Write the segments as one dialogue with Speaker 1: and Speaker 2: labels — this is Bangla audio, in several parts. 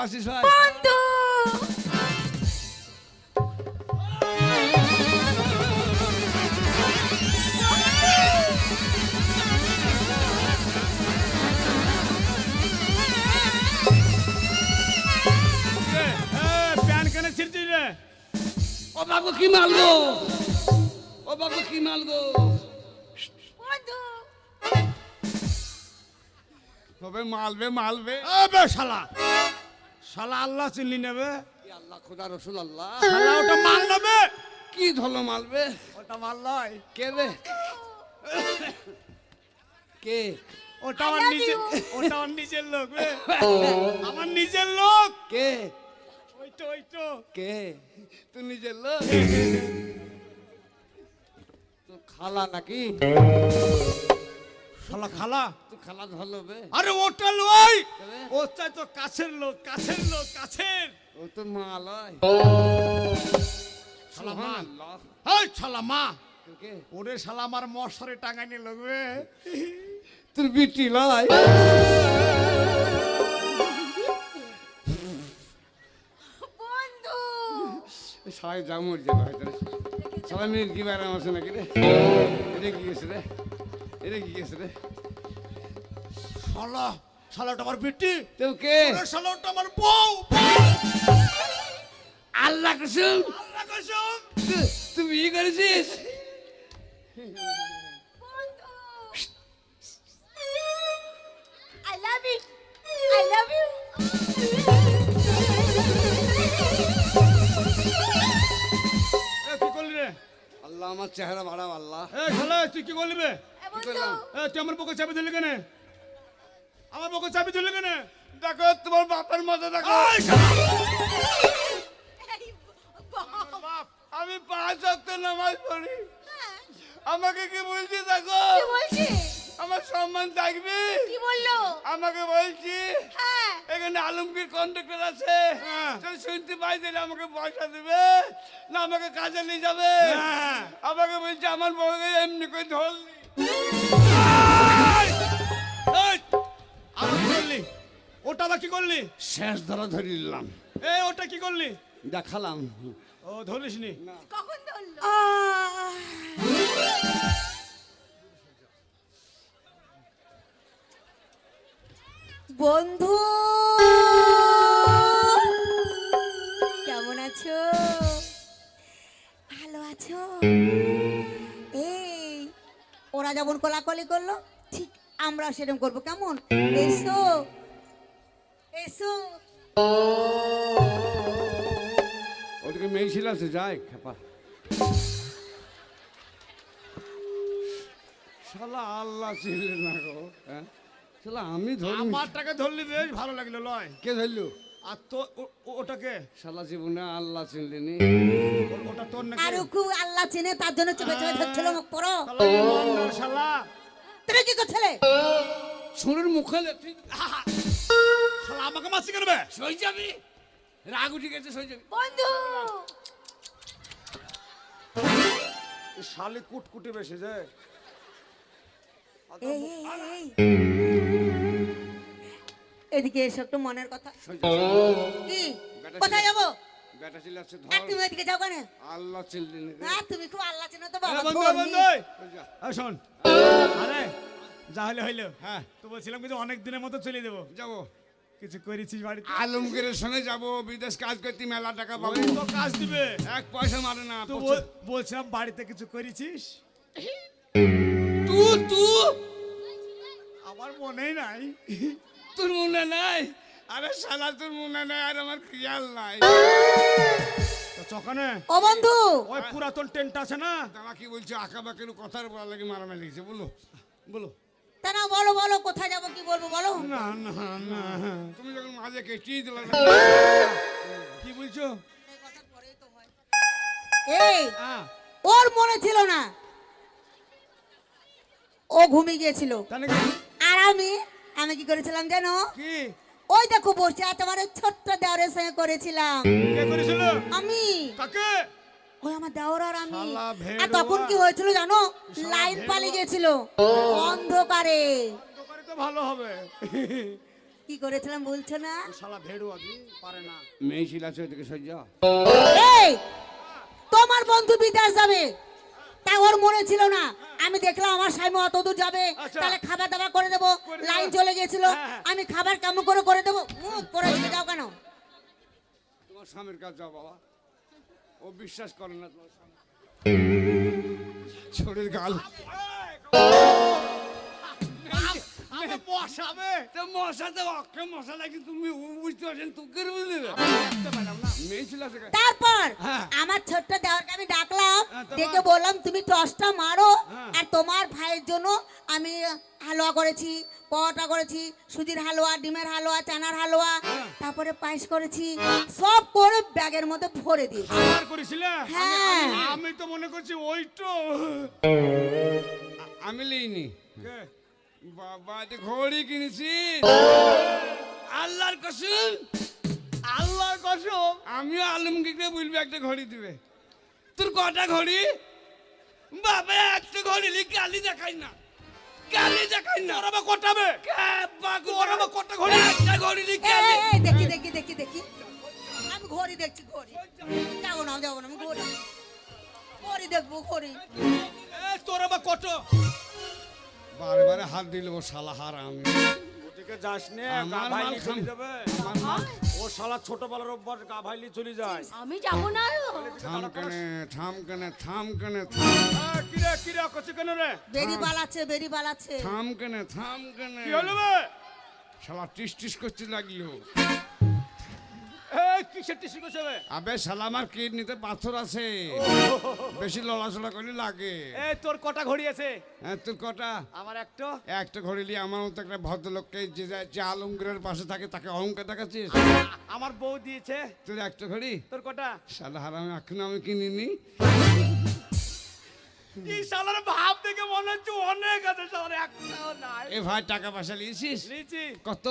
Speaker 1: আছিস ভাই
Speaker 2: বন্ধু
Speaker 3: এ, প্যান কেন ছিড়ছিস রে
Speaker 1: ও বাবু কি মাল গো ও বাবু কি মাল গো
Speaker 2: বন্ধু
Speaker 1: তবে মালবে মালবে
Speaker 3: শালা শালা আল্লাহ চিনলি নেবে
Speaker 1: কি আল্লাহ খোদা রসুল আল্লাহ
Speaker 3: শালা ওটা মাল নেবে
Speaker 1: কি ধলো মালবে
Speaker 3: ওটা মাল নয়।
Speaker 1: কে রে কে?
Speaker 3: ওটা আমার নিজে ওটা আমার নিজের লোক বে। আমার নিজের লোক।
Speaker 1: কে?
Speaker 3: ওই তো ওই তো।
Speaker 1: কে? তুই নিজের লোক? তো খালা নাকি?
Speaker 3: শালা খালা।
Speaker 1: তুই খালা ধরলো বে।
Speaker 3: আরে ওটা লই।
Speaker 1: তবে?
Speaker 3: ও তো কাছের লোক কাছের লোক কাছের।
Speaker 1: ও তো মাল হয়
Speaker 3: শালা মা। হাই শালা মা ওরে শালা আমার মশারে টাঙাই নিয়ে লাগবে
Speaker 1: তোর বিটি লয়।
Speaker 2: বন্ধু।
Speaker 1: সবাই যা মরছে হয়তো। সবাই কি বাইরে আছে নাকি রে? এটা কি গেছে রে। এটা কি গেছে রে?
Speaker 3: শালা শালাটা আমার বেটি।
Speaker 1: তো কে?
Speaker 3: শালাটা আমার বউ।
Speaker 1: আল্লাহ কসম।
Speaker 3: আল্লাহ কসম।
Speaker 1: তু- তুই বিয়ে করেছিস?
Speaker 2: বন্ধু I love you I love
Speaker 3: এ কি করলি রে?
Speaker 1: আল্লাহ আমার চেহারা বাড়াও আল্লাহ।
Speaker 3: এ শালা তুই কি করলি এ তুই আমার বুকে চাবি দিলি কেন? আমার বুকে চাবি দিলি কেন?
Speaker 1: দেখো তোমার বাপের মতো দেখো। আমি পাঁচ অক্ট নামাজ পড়ি।
Speaker 2: হ্যাঁ,
Speaker 1: আমাকে কি বলছি দেখো?
Speaker 2: বলছি
Speaker 1: আমার সম্মান থাকবে।
Speaker 2: কি বলল?
Speaker 1: আমাকে বলছি
Speaker 2: হ্যাঁ।
Speaker 1: এখানে আলমগীর কন্ডাক্টর আছে।
Speaker 3: হ্যাঁ।
Speaker 1: যদি শুনতে পাই দিলে আমাকে পয়সা দেবে না আমাকে কাজে নিয়ে যাবে।
Speaker 3: হ্যাঁ।
Speaker 1: আমাকে বলছে আমার বউকে এমনি করে ধরলি।
Speaker 3: ওটা কি করলি
Speaker 1: শেষ নিলাম।
Speaker 3: এ ওটা কি করলি
Speaker 1: দেখালাম।
Speaker 3: ও নি
Speaker 2: বন্ধু, কেমন আছো? ভালো আছো? ওরা যেমন কোলাকলি করল ঠিক আমরা সেরকম করব। কেমন? এসো এসো।
Speaker 1: ওদিকে মেয়ে ছিল আছে যাই খেপা। শালা আল্লাহ ছিল না গো হ্যাঁ? শালা আমি ধরি
Speaker 3: আমার টাকা ধরলি বেশ ভালো লাগল লয়।
Speaker 1: কে ধরলো?
Speaker 3: আর তো ওটাকে?
Speaker 1: শালা জীবনে আল্লাহ চিনলিনি।
Speaker 3: ওটা তোর নাকি?
Speaker 2: আর খুব আল্লাহ চিনে তার জন্য চেপে চেপে ধরছিল মুখ পড়ো কি করছিলে
Speaker 1: সুরের মুখে
Speaker 3: শালা আমাকে মাসি করবে
Speaker 1: সই যাবি? রাগ উঠে গেছে সই যাবি।
Speaker 2: বন্ধু!
Speaker 3: শালি কুটকুটে বেশি যায়।
Speaker 2: এদিকে এসে একটু মনের কথা। কি? কোথায় যাব?
Speaker 1: বেটা ছিল আছে ধর।
Speaker 2: তুমি ওইদিকে যাও কেন?
Speaker 1: আল্লাহ রে।
Speaker 2: না তুমি খুব আল্লাহ চিনো তো বাবা।
Speaker 3: বন্ধু বন্ধু
Speaker 1: সই
Speaker 3: শোন। আরে যা হলে হইল
Speaker 1: হ্যাঁ।
Speaker 3: তো বলছিলাম কিছু অনেক দিনের মতো চলে দেবো।
Speaker 1: যাব।
Speaker 3: কিছু করেছিস বাড়িতে?
Speaker 1: আলমগীরের সঙ্গে যাব বিদেশ কাজ করতে মেলা টাকা পাবো।
Speaker 3: তো কাজ দিবে।
Speaker 1: এক পয়সা মারে না
Speaker 3: তো বলছিলাম বাড়িতে কিছু করেছিস?
Speaker 1: তু তু।
Speaker 3: আমার মনেই নাই।
Speaker 1: তোর মনে নাই? আরে শালা তোর মনে নাই আর আমার খেয়াল নাই।
Speaker 3: তো চকানে?
Speaker 2: ও বন্ধু।
Speaker 3: ওই পুরাতন টেন্ট আছে না?
Speaker 1: দাদা কি বলছে? আঁকা বাঁকের কথার বলা লাগে মারামারি লেগেছে বলো। বলো।
Speaker 2: তা না বলো বলো কোথায় যাব কি বলব বলো।
Speaker 3: না না না।
Speaker 1: তুমি যখন মাঝে কেটিয়ে দিলে
Speaker 3: কি বলছো?
Speaker 2: এই
Speaker 3: হ্যাঁ।
Speaker 2: ওর মনে ছিল না। ও ঘুমিয়ে গিয়েছিল। আর আমি আমি কি করেছিলাম জানো?
Speaker 3: কি?
Speaker 2: ওই দেখো বসে তোমার ছোট্ট দেওয়ারের সঙ্গে করেছিলাম। আমি।
Speaker 3: কাকে?
Speaker 2: ওই আমার দেওর আর আমি আর তখন কি হয়েছিল জানো? লাইন পালিয়ে গেছিল। অন্ধকারে।
Speaker 3: তো ভালো হবে।
Speaker 2: কি করেছিলাম বলছো না?
Speaker 3: শালা ভেড়ু আদি পারে না।
Speaker 1: মেয়ে ছিল আছে ওইদিকে সহ্য
Speaker 2: এই তোমার বন্ধু বিদেশ যাবে। তা ওর মনে ছিল না। আমি দেখলাম আমার স্বামী অত দূর যাবে।
Speaker 3: আচ্ছা।
Speaker 2: তাহলে খাবার দাবার করে দেবো।
Speaker 3: করে।
Speaker 2: লাইন চলে গিয়েছিল
Speaker 3: হ্যাঁ, হ্যাঁ।
Speaker 2: আমি খাবার কেমন করে করে দেবো? মুখ পরে দিকে যাও কেন?
Speaker 1: তোমার স্বামীর কাছে যাও বাবা। ও বিশ্বাস করে না তোমার শরীর গাল।
Speaker 3: বসাবে
Speaker 1: তো মশাতে অক্ষে মশা লাগে তুমি বুঝতে পারছেন তো করে বুঝলে মেয়ে ছিল
Speaker 2: তারপর
Speaker 1: হ্যাঁ।
Speaker 2: আমার ছোট্ট দেওয়ারকে আমি ডাকলাম
Speaker 1: হ্যাঁ?
Speaker 2: ডেকে বললাম তুমি টসটা মারো
Speaker 1: হ্যাঁ।
Speaker 2: আর তোমার ভাইয়ের জন্য আমি হালুয়া করেছি পরোটা করেছি সুজির হালুয়া ডিমের হালুয়া চানার হালুয়া। তারপরে পায়েস করেছি সব করে ব্যাগের মধ্যে ভরে দিয়েছি
Speaker 3: খাবার করেছিলে
Speaker 2: হ্যাঁ।
Speaker 3: আমি- তো মনে করছি ওই তো
Speaker 1: আমি
Speaker 3: কে?
Speaker 1: বাবা যে ঘড়ি কিনেছি। আল্লাহর কসম?
Speaker 3: আল্লাহর কসম?
Speaker 1: আমিও আলমগীরকে বলবি একটা ঘড়ি দিবে। তোর কটা ঘড়ি? বাবা একটা ঘড়ি লি কালি দেখাই না। কালি দেখাই না।
Speaker 3: ওরা বা? কটাবে
Speaker 1: ওরা কটা ঘড়ি? একটা ঘড়ি লি কালি
Speaker 2: দেখি দেখি দেখি দেখি। আমি ঘড়ি দেখছি ঘড়ি। যাব না যাব না আমি ঘড়ি। ঘড়ি দেখব ঘড়ি।
Speaker 3: এ তোরা বা কত
Speaker 1: বারে বারে হাত দিল ও শালা হার আমি
Speaker 3: ওদিকে যাস নে গা ভাইলি চলে যাবে। ও শালা ছোটবেলার অভ্যাস গা ভাইলি চলে যায়।
Speaker 4: আমি যাব না
Speaker 1: থাম কেনে থাম কেনে থাম কেনে
Speaker 3: কিরে কিরে করছে কেন রে?
Speaker 2: বেরি পালাচ্ছে বেরি পালাচ্ছে
Speaker 1: থাম কেনে থাম কেনে।
Speaker 3: কি হলো বে?
Speaker 1: শালা টিস টিস করতে লাগল।
Speaker 3: কিসের
Speaker 1: আবে শালা আমার কিডনিতে পাথর আছে। বেশি লড়াচড়া করলে লাগে।
Speaker 3: এ তোর কটা ঘড়ি আছে?
Speaker 1: হ্যাঁ তোর কটা?
Speaker 3: আমার একটা।
Speaker 1: একটা ঘড়ি নিয়ে আমার মতো একটা ভদ্রলোককে যে যে আলমগীরের পাশে থাকে তাকে অহংকার দেখাচ্ছিস?
Speaker 3: আমার বউ দিয়েছে।
Speaker 1: তোর একটা ঘড়ি?
Speaker 3: তোর কটা?
Speaker 1: শালা হারামি এখনও আমি কিনিনি
Speaker 3: এই শালার ভাব দেখে মনে হচ্ছে অনেক আছে শালার একটাও নাই।
Speaker 1: এ ভাই টাকা পয়সা নিয়েছিস?
Speaker 3: নিয়েছি।
Speaker 1: কত?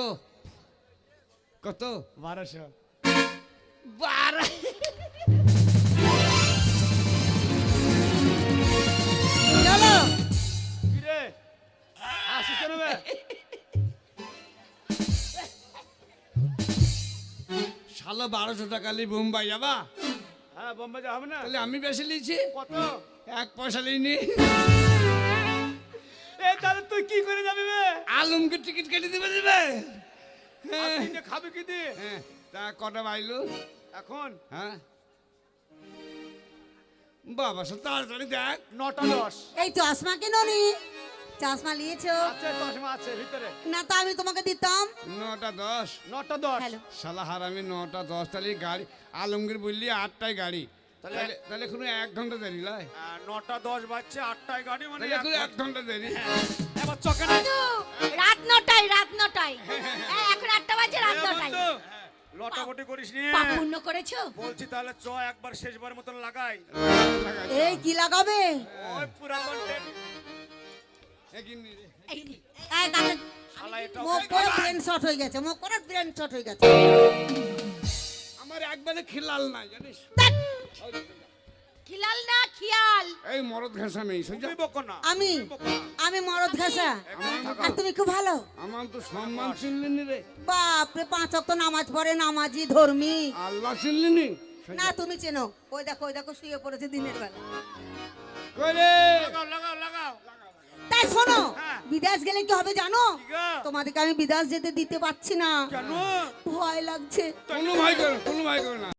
Speaker 1: কত?
Speaker 3: বারোশো।
Speaker 1: বারো।
Speaker 2: চলো।
Speaker 3: কিরে? আসিস কেন বে
Speaker 1: শালা বারোশো টাকা নিয়ে বোম্বাই যাবা?
Speaker 3: হ্যাঁ বোম্বে যা হবে না।
Speaker 1: তাহলে আমি বেশি নিয়েছি।
Speaker 3: কত?
Speaker 1: এক পয়সা নিইনি।
Speaker 3: এ তাহলে তুই কি করে যাবি বে?
Speaker 1: আলমকে টিকিট কেটে দিবে দিবে। হ্যাঁ
Speaker 3: খাবি কি দিয়ে?
Speaker 1: হ্যাঁ, তা কটা বাইলু
Speaker 3: এখন?
Speaker 1: হ্যাঁ? বাবা সব তাড়াতাড়ি দেখ।
Speaker 3: নটা দশ।
Speaker 2: এই চশমা কেননি চশমা নিয়েছো?
Speaker 3: আছে চশমা আছে ভিতরে।
Speaker 2: না তো আমি তোমাকে দিতাম।
Speaker 1: নটা দশ।
Speaker 3: নটা দশ।
Speaker 1: শালা হারামি নটা দশ। তাহলে গাড়ি আলমগীর বললি আটটায় গাড়ি।
Speaker 3: তাহলে-
Speaker 1: তাহলে এক ঘণ্টা দেরি লাই।
Speaker 3: নটা দশ বাজছে আটটায় গাড়ি মানে
Speaker 1: তাহলে
Speaker 3: এক
Speaker 1: ঘণ্টা দেরি।
Speaker 3: এবার চকে
Speaker 4: রাত নটায় রাত নটায়। এই, এখন আটটা বাজে রাত নটায়।
Speaker 3: লটাপটি করিস নি
Speaker 4: পাপ পুণ্য করেছ?
Speaker 3: বলছি তাহলে চ একবার শেষবার মতন লাগাই।
Speaker 2: এই কি লাগাবে?
Speaker 3: ওই পুরা
Speaker 2: হয়ে হয়ে গেছে।
Speaker 1: আমার একবারে খিলাল নাই জানিস?
Speaker 4: খিলাল না খিয়াল।
Speaker 1: এই মরদ ঘেঁষা
Speaker 3: তুমি না।
Speaker 2: আমি আমি মরদ ঘাসা আর তুমি খুব ভালো।
Speaker 1: আমার তো সম্মান চিনলি নি রে
Speaker 2: পাঁচ অক্ত নামাজ পড়ে নামাজি ধর্মী।
Speaker 1: আল্লাহ চিনলিনি? না
Speaker 2: তুমি চেনো। ওই দেখো ওই দেখো শুয়ে পড়েছে দিনের বেলা।
Speaker 1: করে
Speaker 3: লাগাও লাগাও লাগাও।
Speaker 2: তাই শোনো
Speaker 3: হ্যাঁ।
Speaker 2: বিদেশ গেলে কি হবে জানো? তোমাদেরকে আমি বিদেশ যেতে দিতে পারছি না। ভয় লাগছে।
Speaker 1: কোনো ভাই করে কোনো ভাই করে না।